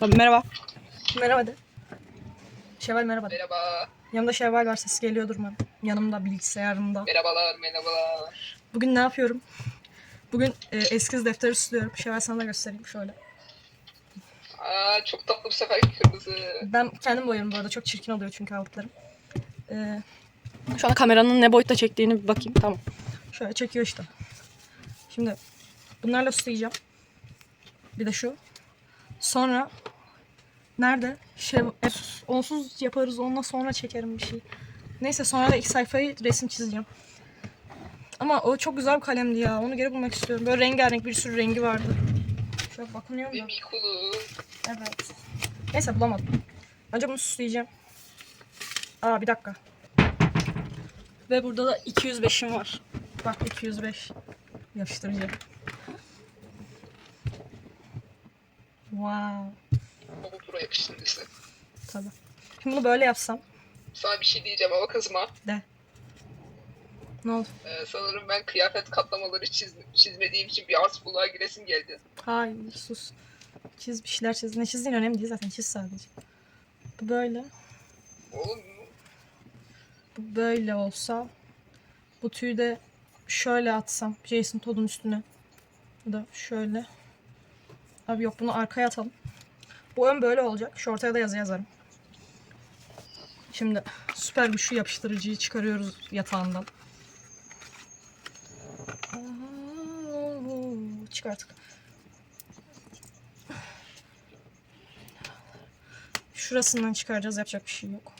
Tabii merhaba. Merhaba de. Şevval merhaba de. Merhaba. Yanımda Şevval var sesi geliyordur mu? Yanımda bilgisayarımda. Merhabalar, merhabalar. Bugün ne yapıyorum? Bugün e, eskiz defteri süslüyorum. Şevval sana da göstereyim şöyle. Aa, çok tatlı bu sefer kırmızı. Ben kendim boyuyorum bu arada. Çok çirkin oluyor çünkü aldıklarım. Ee, şu an kameranın ne boyutta çektiğini bir bakayım. Tamam. Şöyle çekiyor işte. Şimdi bunlarla süsleyeceğim. Bir de şu. Sonra nerede? Şey, onsuz yaparız. Onunla sonra çekerim bir şey. Neyse sonra da ilk sayfayı resim çizeceğim. Ama o çok güzel bir kalemdi ya. Onu geri bulmak istiyorum. Böyle rengarenk bir sürü rengi vardı. Şöyle. Ve Mikulu. Evet. Neyse bulamadım. Önce bunu süsleyeceğim. Aa bir dakika. Ve burada da 205'im var. Bak 205. Yapıştırıcı. Wow. Baba Pro yapıştırıcısı. Tabii. Şimdi bunu böyle yapsam. Sana bir şey diyeceğim ama kızma. De. Ne oldu? Ee, sanırım ben kıyafet katlamaları çiz, çizmediğim için bir artfulluğa giresim geldi. Hayır sus. Çiz bir şeyler çiz. Ne çizdiğin önemli değil zaten. Çiz sadece. Bu böyle. Oğlum Bu böyle olsa. Bu tüyü de şöyle atsam. Jason Todd'un üstüne. Bu da şöyle. Abi yok bunu arkaya atalım. Bu ön böyle olacak. Şu ortaya da yazı yazarım. Şimdi süper güçlü yapıştırıcıyı çıkarıyoruz yatağından. Çıkarttık. Şurasından çıkaracağız. Yapacak bir şey yok.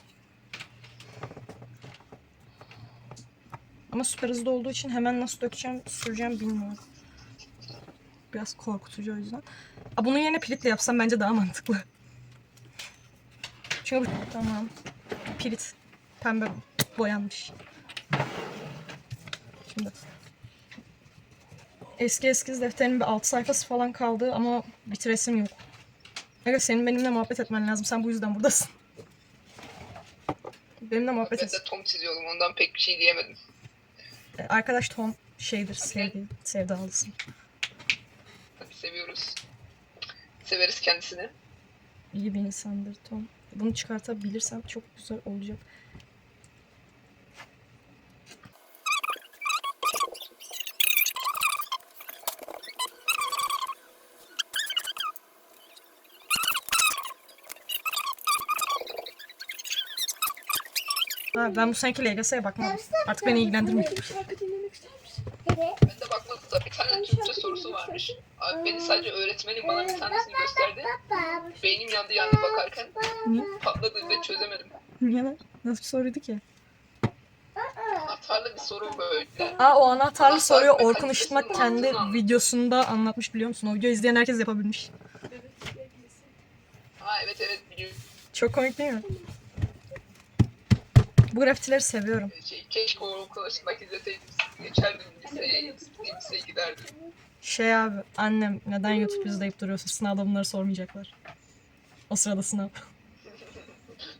Ama süper hızlı olduğu için hemen nasıl dökeceğim, süreceğim bilmiyorum. Biraz korkutucu o yüzden. Aa, bunun yerine piritle yapsam bence daha mantıklı. Çünkü bu... Tamam. Pirit. Pembe boyanmış. Şimdi. Eski eskiz defterimin bir alt sayfası falan kaldı ama bitiresim yok. Evet senin benimle muhabbet etmen lazım. Sen bu yüzden buradasın. Benimle muhabbet ben et. de Tom çiziyordum ondan pek bir şey diyemedim. Arkadaş Tom şeydir, sevdi, sevdalısın. Tabii seviyoruz. Severiz kendisini. İyi bir insandır Tom. Bunu çıkartabilirsem çok güzel olacak. Ha, ben bu seneki LGS'ye bakmadım. Artık beni ilgilendirmiyor. Ben de bakmadım da bir tane Türkçe sorusu varmış. Abi beni sadece öğretmenim bana bir tanesini gösterdi. Beynim yandı yani bakarken. Niye? Patladı ve çözemedim. Niye lan? Nasıl bir soruydu ki? Atarlı bir soru böyle. Aa o anahtarlı soruyu Orkun Işıtmak kendi videosunda anlatmış biliyor musun? O videoyu izleyen herkes yapabilmiş. Ha evet evet biliyorum. Çok komik değil mi? Bu grafitileri seviyorum. Şey, keşke o açmak izleseydim. Geçerdim liseye, liseye giderdim. Şey abi annem neden YouTube izleyip duruyorsa sınavda bunları sormayacaklar. O sırada sınav.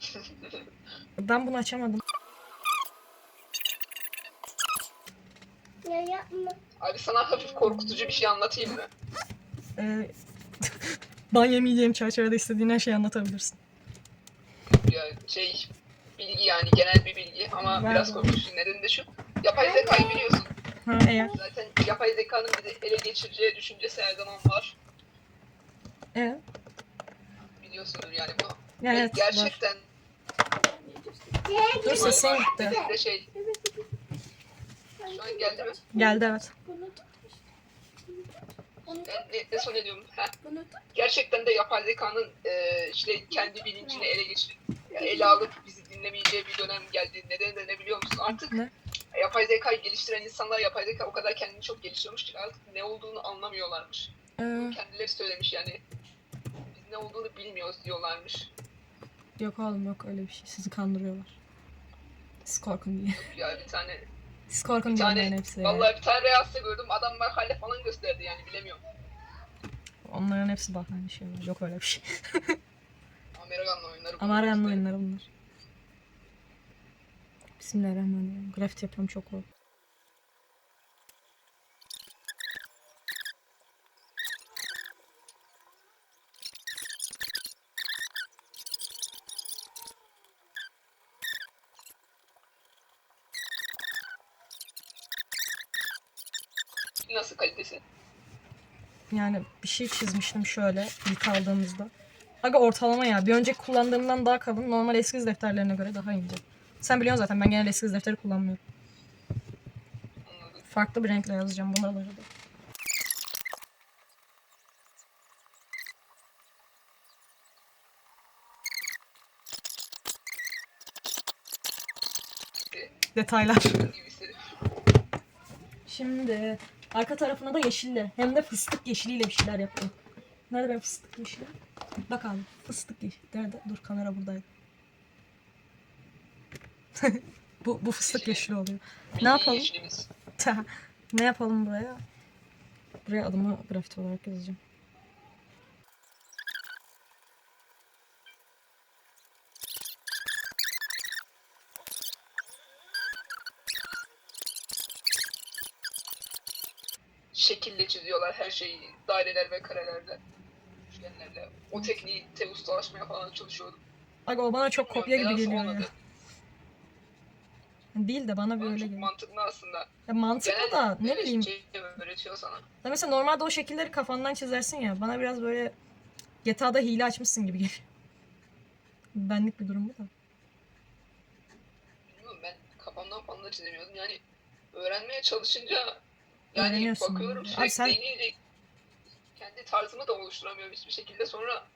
ben bunu açamadım. Ya yapma. Abi sana hafif korkutucu bir şey anlatayım mı? Ee, ban yemeyeceğim çerçevede istediğin her şeyi anlatabilirsin. Ya şey bilgi yani genel bir bilgi ama Ver biraz korkutucu. Nedeni de şu. Yapay zekayı biliyorsun. Ha eğer. Zaten yapay zekanın bizi ele geçireceği düşüncesi her zaman var. E, Biliyorsundur yani bu. evet gerçekten Dur sesin gitti. bir de şey. Şu an geldi mi? Geldi evet. Bunu tut. Bunu tut. Ben ne, ne son ediyorum? Tut. Gerçekten de yapay zekanın e, işte kendi bilincini ele geçirip yani ele alıp bizi dinlemeyeceği bir dönem geldi. Nedeni de ne biliyor musun? Artık Ne? yapay zekayı geliştiren insanlar yapay zeka o kadar kendini çok geliştiriyormuş ki artık ne olduğunu anlamıyorlarmış. Ee, Kendileri söylemiş yani. Biz ne olduğunu bilmiyoruz diyorlarmış. yok oğlum yok öyle bir şey. Sizi kandırıyorlar. Siz korkun diye. Ya bir tane Siz korkun bir tane hepsi. vallahi bir tane reaksiya gördüm. Adam makale falan gösterdi yani bilemiyorum. Onların hepsi bahane şeyler. Yok öyle bir şey. Amerikan oyunları. bunlar Amerikanlı işte. oyunları bunlar. Bismillahirrahmanirrahim. Grafit yapıyorum çok o. Nasıl kalitesi? Yani bir şey çizmiştim şöyle ilk aldığımızda. Aga ortalama ya. Bir önceki kullandığımdan daha kalın. Normal eskiz defterlerine göre daha ince. Sen biliyorsun zaten ben genel eskiz defteri kullanmıyorum. Anladım. Farklı bir renkle yazacağım bunları da. Detaylar. Şimdi arka tarafına da yeşille. Hem de fıstık yeşiliyle bir şeyler yapıyorum. Nerede benim fıstık yeşili? Bak abi fıstık yeşili. Nerede? Dur kamera buradaydı. bu, bu fıstık yeşili oluyor. Ne yapalım? ne yapalım buraya? Buraya adımı grafiti olarak yazacağım. Şekille çiziyorlar her şeyi. Daireler ve karelerle. Üçgenlerle. O tekniği te ustalaşmaya falan çalışıyordum. Aga o bana çok kopya gibi Nedense geliyor ya. Değil de bana Bana böyle çok geliyor. mantıklı aslında. Ya mantıklı da ne bileyim. Şey öğretiyor sana. Ya mesela normalde o şekilleri kafandan çizersin ya. Bana biraz böyle GTA'da hile açmışsın gibi geliyor. Benlik bir durum bu da. Bilmiyorum ben kafamdan falan da çizemiyordum. Yani öğrenmeye çalışınca yani bakıyorum sürekli Abi sen- deneyerek kendi tarzımı da oluşturamıyorum hiçbir şekilde. Sonra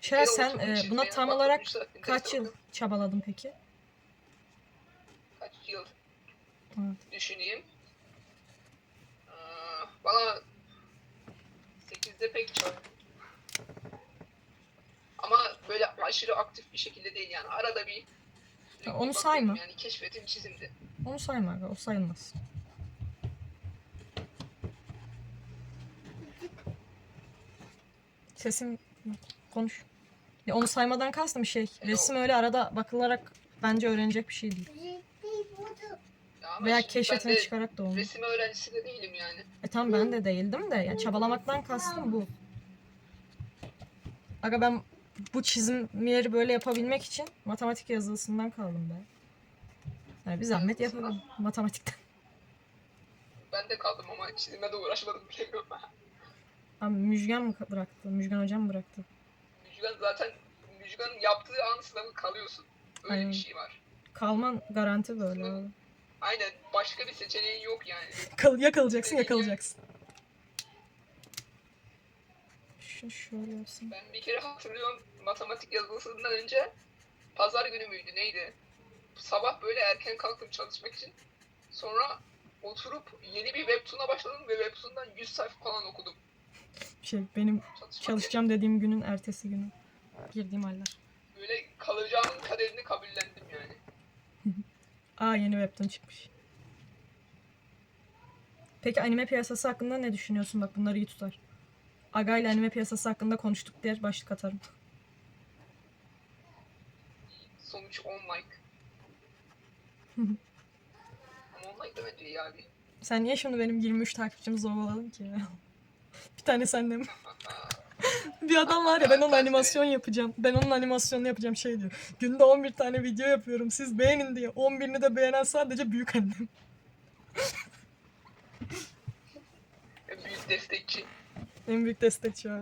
kere sen e, buna tam olarak kaç yıl çabaladın peki? Kaç yıl Evet. düşüneyim. Aa, Valla 8'de pek çok. Ama böyle aşırı aktif bir şekilde değil yani. Arada bir sürekli onu sayma. Yani keşfetim çizimdi. Onu sayma o sayılmaz. Sesin konuş. Ya onu saymadan kastım şey. Resim öyle arada bakılarak bence öğrenecek bir şey değil. Ya ama Veya şimdi keşfetine ben de çıkarak da olmaz. resim öğrencisi de değilim yani. E tamam ben de değildim de yani çabalamaktan kastım bu. Aga ben bu çizimleri böyle yapabilmek için matematik yazılısından kaldım be. Yani bir zahmet yapalım matematikten. Ben de kaldım ama çizime de uğraşmadım bilemiyorum. Abi Müjgan mı bıraktı? Müjgan hocam mı bıraktı? Müjgan zaten Müjgan'ın yaptığı an sınavı kalıyorsun. Öyle Aynen. bir şey var. Kalman garanti böyle abi. Aynen başka bir seçeneğin yok yani. Kal yakalayacaksın yakalayacaksın. Şu şöyle yapsın. Ben bir kere hatırlıyorum matematik yazılısından önce pazar günü müydü neydi? Sabah böyle erken kalktım çalışmak için. Sonra oturup yeni bir webtoon'a başladım ve webtoon'dan 100 sayfa falan okudum. Şey benim çalışacağım dediğim günün ertesi günü. Girdiğim haller. Böyle kalacağımın kaderini kabullendim yani. Aa yeni webtoon çıkmış. Peki anime piyasası hakkında ne düşünüyorsun? Bak bunları iyi tutar. Aga ile anime piyasası hakkında konuştuk diye başlık atarım. Sonuç 10 like. Ama 10 like bence iyi abi. Sen niye şimdi benim 23 takipçimi zorbaladın ki ya? Bir tane sende mi? bir adam var ya ben onun animasyon yapacağım. Ben onun animasyonunu yapacağım şey diyor. Günde 11 tane video yapıyorum siz beğenin diye. 11'ini de beğenen sadece büyük annem. En büyük destekçi. En büyük destekçi o.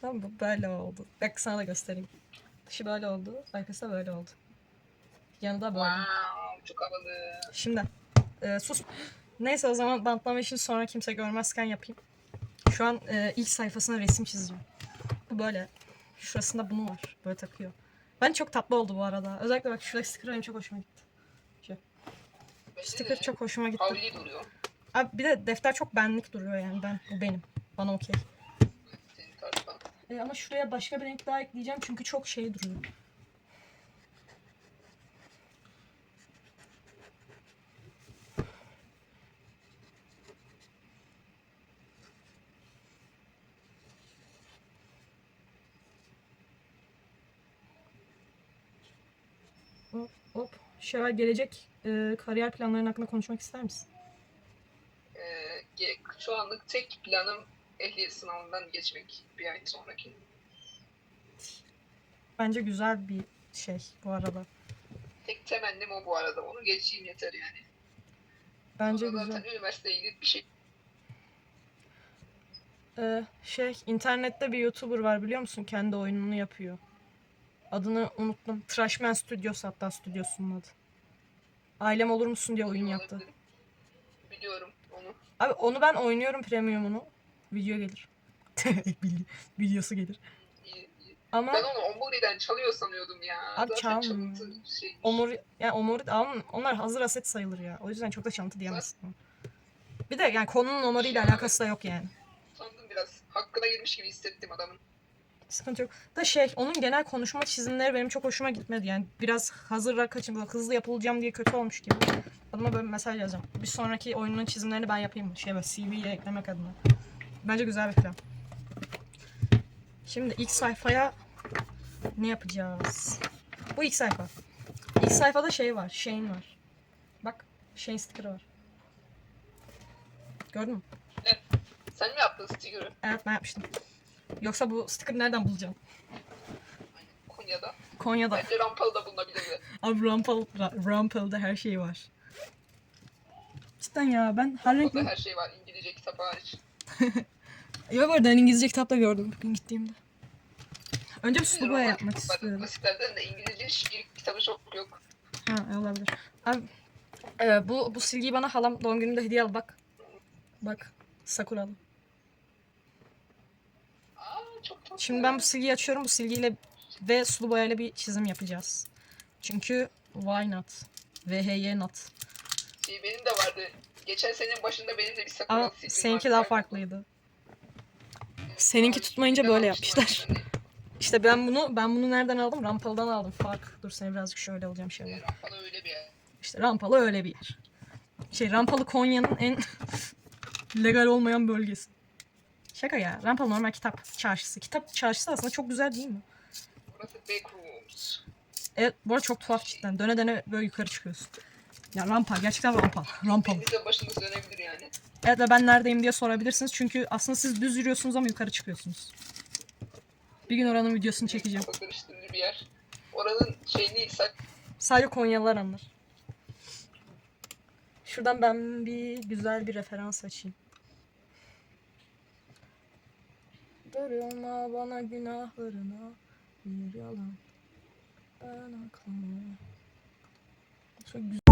Tamam bu böyle oldu. Bak sana da göstereyim. Dışı böyle oldu. Arkası da böyle oldu. Yanı da böyle. Wow, çok havalı. Şimdi e, sus. Neyse o zaman bantlama işini sonra kimse görmezken yapayım. Şu an e, ilk sayfasına resim çizeceğim. Bu böyle. Şurasında bunu var. Böyle takıyor. Ben çok tatlı oldu bu arada. Özellikle bak şurada sticker benim çok hoşuma gitti. Bence Sticker çok hoşuma gitti. havli duruyor. Abi bir de defter çok benlik duruyor yani. Ben bu benim. Bana okey. E, ama şuraya başka bir renk daha ekleyeceğim çünkü çok şey duruyor. Şevval gelecek e, kariyer planların hakkında konuşmak ister misin? Ee, şu anlık tek planım ehliyet sınavından geçmek bir ay sonraki. Bence güzel bir şey bu arada. Tek temennim o bu arada. Onu geçeyim yeter yani. Bence Sonra güzel. Zaten üniversiteye gidip bir şey Ee, şey internette bir YouTuber var biliyor musun? Kendi oyununu yapıyor. Adını unuttum. Trashman Studios hatta stüdyosunun adı. Ailem olur musun diye oyun yaptı. Biliyorum onu. Abi onu ben oynuyorum premiumunu. Video gelir. Videosu gelir. İyi, iyi. Ama Ben onu Omuri'den çalıyor sanıyordum ya. Abi Zaten çalmıyor. şey. Omur yani Omur al- onlar hazır aset sayılır ya. O yüzden çok da çalıntı diyemezsin. Bir de yani konunun Omori ile alakası da yok yani. Sandım biraz. Hakkına girmiş gibi hissettim adamın. Sıkıntı yok. Da şey onun genel konuşma çizimleri benim çok hoşuma gitmedi. Yani biraz hazırlar kaçın hızlı yapılacağım diye kötü olmuş gibi. Adama böyle bir mesaj yazacağım. Bir sonraki oyunun çizimlerini ben yapayım mı? Şey CV'ye eklemek adına. Bence güzel bir plan. Şimdi ilk sayfaya ne yapacağız? Bu ilk sayfa. İlk sayfada şey var. Shane var. Bak Shane sticker'ı var. Gördün mü? Sen mi yaptın sticker'ı? Evet ben yapmıştım. Yoksa bu sticker nereden bulacağım? Konya'da. Konya'da. Bence rampalı da bulunabilirdi. Abi Rumpel, Ra- Rumpel'de her şey var. Cidden ya ben her renkli... her şey var. İngilizce kitap hariç. Ya bu arada ben İngilizce kitapta gördüm bugün gittiğimde. Önce bir sulu boya yapmak istiyorum. Klasiklerden de İngilizce şiir kitabı çok yok. Ha olabilir. Abi e, bu, bu silgiyi bana halam doğum günümde hediye aldı bak. Bak sakuralı. Aa. Şimdi ben bu silgiyi açıyorum. Bu silgiyle ve sulu boyayla bir çizim yapacağız. Çünkü why not? VHY not. Şey, benim de vardı. Geçen senenin başında benim de bir sakura Ama silgim seninki vardı. daha farklıydı. Seninki tutmayınca böyle yapmışlar. İşte ben bunu ben bunu nereden aldım? Rampalı'dan aldım. Fark. Dur seni birazcık şöyle alacağım şöyle. Ee, Rampalı öyle bir yer. İşte Rampalı öyle bir yer. Şey Rampalı Konya'nın en legal olmayan bölgesi. Şaka ya. Rampalı normal kitap çarşısı. Kitap çarşısı aslında çok güzel değil mi? Burası Backrooms. Evet bu arada çok tuhaf cidden. Döne döne böyle yukarı çıkıyorsun. Ya rampa gerçekten rampa. Rampalı. Denizde başınız dönebilir yani. Evet ve ben neredeyim diye sorabilirsiniz. Çünkü aslında siz düz yürüyorsunuz ama yukarı çıkıyorsunuz. Bir gün oranın videosunu çekeceğim. Kafa karıştırıcı bir yer. Oranın şeyini ilsak Sadece Konyalılar anlar. Şuradan ben bir güzel bir referans açayım. Darılma bana günahlarına bir yalan. Ben aklımı. Çok güzel.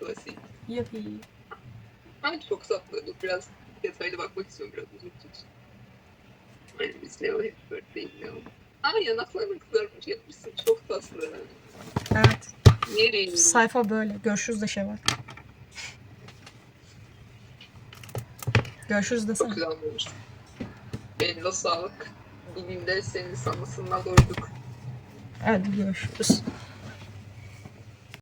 Klasik. Yapı. Ay çok tatlı. Dur biraz detaylı bakmak istiyorum. Biraz uzun tut. Aynen biz Leo Happy Birthday Leo. Ay yanaklarını kızarmış yapmışsın. Çok tatlı. Evet. Nereye? Sayfa böyle. Görüşürüz de şey var. Görüşürüz Çok desene. güzel olmuş. Eline sağlık. Bugün de senin sanmasından doyduk. Hadi görüşürüz.